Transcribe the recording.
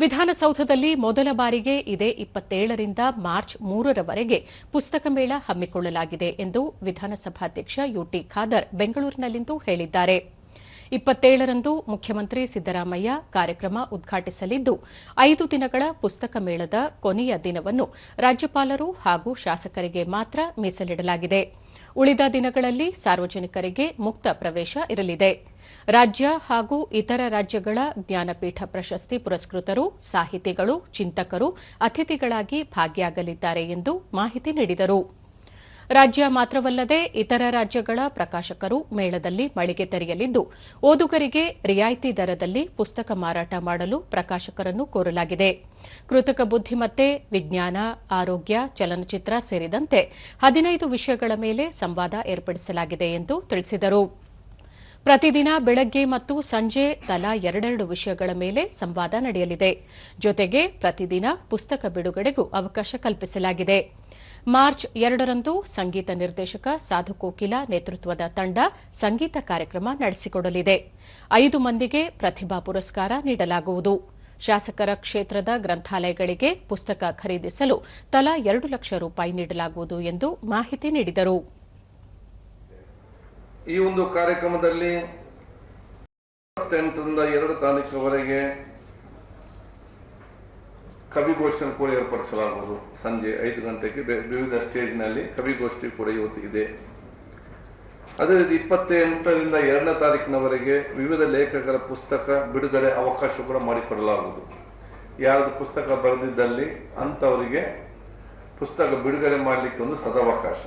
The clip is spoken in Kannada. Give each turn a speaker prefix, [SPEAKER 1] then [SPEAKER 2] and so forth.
[SPEAKER 1] ವಿಧಾನಸೌಧದಲ್ಲಿ ಮೊದಲ ಬಾರಿಗೆ ಇದೇ ಇಪ್ಪತ್ತೇಳರಿಂದ ಮಾರ್ಚ್ ಮೂರರವರೆಗೆ ಪುಸ್ತಕ ಮೇಳ ಹಮ್ಮಿಕೊಳ್ಳಲಾಗಿದೆ ಎಂದು ವಿಧಾನಸಭಾಧ್ಯಕ್ಷ ಯುಟಿ ಖಾದರ್ ಬೆಂಗಳೂರಿನಲ್ಲಿಂದು ಹೇಳಿದ್ದಾರೆ. ಇಪ್ಪತ್ತೇಳರಂದು ಮುಖ್ಯಮಂತ್ರಿ ಸಿದ್ದರಾಮಯ್ಯ ಕಾರ್ಯಕ್ರಮ ಉದ್ಘಾಟಿಸಲಿದ್ದು, ಐದು ದಿನಗಳ ಪುಸ್ತಕ ಮೇಳದ ಕೊನೆಯ ದಿನವನ್ನು ರಾಜ್ಯಪಾಲರು ಹಾಗೂ ಶಾಸಕರಿಗೆ ಮಾತ್ರ ಮೀಸಲಿಡಲಾಗಿದೆ. ಉಳಿದ ದಿನಗಳಲ್ಲಿ ಸಾರ್ವಜನಿಕರಿಗೆ ಮುಕ್ತ ಪ್ರವೇಶ ಇರಲಿದೆ. ರಾಜ್ಯ ಹಾಗೂ ಇತರ ರಾಜ್ಯಗಳ ಜ್ಞಾನಪೀಠ ಪ್ರಶಸ್ತಿ ಪುರಸ್ಕೃತರು, ಸಾಹಿತಿಗಳು, ಚಿಂತಕರು, ಅತಿಥಿಗಳಾಗಿ ಭಾಗಿಯಾಗಲಿದ್ದಾರೆ ಎಂದು ಮಾಹಿತಿ ನೀಡಿದರು. ರಾಜ್ಯ ಮಾತ್ರವಲ್ಲದೆ ಇತರ ರಾಜ್ಯಗಳ ಪ್ರಕಾಶಕರು ಮೇಳದಲ್ಲಿ ಮಳಿಗೆ ತೆರೆಯಲಿದ್ದು, ಓದುಗರಿಗೆ ರಿಯಾಯಿತಿ ದರದಲ್ಲಿ ಪುಸ್ತಕ ಮಾರಾಟ ಮಾಡಲು ಪ್ರಕಾಶಕರನ್ನು ಕೋರಲಾಗಿದೆ. ಕೃತಕ ಬುದ್ದಿಮತ್ತೆ ವಿಜ್ಞಾನ, ಆರೋಗ್ಯ, ಚಲನಚಿತ್ರ ಸೇರಿದಂತೆ ಹದಿನೈದು ವಿಷಯಗಳ ಮೇಲೆ ಸಂವಾದ ಏರ್ಪಡಿಸಲಾಗಿದೆ ಎಂದು ತಿಳಿಸಿದರು. ಪ್ರತಿದಿನ ಬೆಳಗ್ಗೆ ಮತ್ತು ಸಂಜೆ ತಲಾ ಎರಡೆರಡು ವಿಷಯಗಳ ಮೇಲೆ ಸಂವಾದ ನಡೆಯಲಿದೆ. ಜೊತೆಗೆ ಪ್ರತಿದಿನ ಪುಸ್ತಕ ಬಿಡುಗಡೆಗೂ ಅವಕಾಶ ಕಲ್ಪಿಸಲಾಗಿದೆ. ಮಾರ್ಚ್ ಎರಡರಂದು ಸಂಗೀತ ನಿರ್ದೇಶಕ ಸಾಧು ಕೋಕಿಲ ನೇತೃತ್ವದ ತಂಡ ಸಂಗೀತ ಕಾರ್ಯಕ್ರಮ ನಡೆಸಿಕೊಡಲಿದೆ. ಐದು ಮಂದಿಗೆ ಪ್ರತಿಭಾ ಪುರಸ್ಕಾರ ನೀಡಲಾಗುವುದು. ಶಾಸಕರ ಕ್ಷೇತ್ರದ ಗ್ರಂಥಾಲಯಗಳಿಗೆ ಪುಸ್ತಕ ಖರೀದಿಸಲು ತಲಾ ಎರಡು ಲಕ್ಷ ರೂಪಾಯಿ ನೀಡಲಾಗುವುದು ಎಂದು ಮಾಹಿತಿ ನೀಡಿದರು.
[SPEAKER 2] ಈ ಒಂದು ಕಾರ್ಯಕ್ರಮದಲ್ಲಿ ಇಪ್ಪತ್ತೆಂಟರಿಂದ ಎರಡು ತಾರೀಕಿನವರೆಗೆ ಕವಿಗೋಷ್ಠಿಯನ್ನು ಕೂಡ ಏರ್ಪಡಿಸಲಾಗುವುದು. ಸಂಜೆ ಐದು ಗಂಟೆಗೆ ವಿವಿಧ ಸ್ಟೇಜ್ನಲ್ಲಿ ಕವಿಗೋಷ್ಠಿ ಕೂಡ ಇವತ್ತು ಇದೆ. ಅದೇ ರೀತಿ ಇಪ್ಪತ್ತೆಂಟರಿಂದ ಎರಡನೇ ತಾರೀಕಿನವರೆಗೆ ವಿವಿಧ ಲೇಖಕರ ಪುಸ್ತಕ ಬಿಡುಗಡೆ ಅವಕಾಶ ಕೂಡ ಮಾಡಿಕೊಡಲಾಗುವುದು. ಯಾರದು ಪುಸ್ತಕ ಬರೆದಿದ್ದಲ್ಲಿ ಅಂಥವರಿಗೆ ಪುಸ್ತಕ ಬಿಡುಗಡೆ ಮಾಡಲಿಕ್ಕೆ ಒಂದು ಸದಾವಕಾಶ.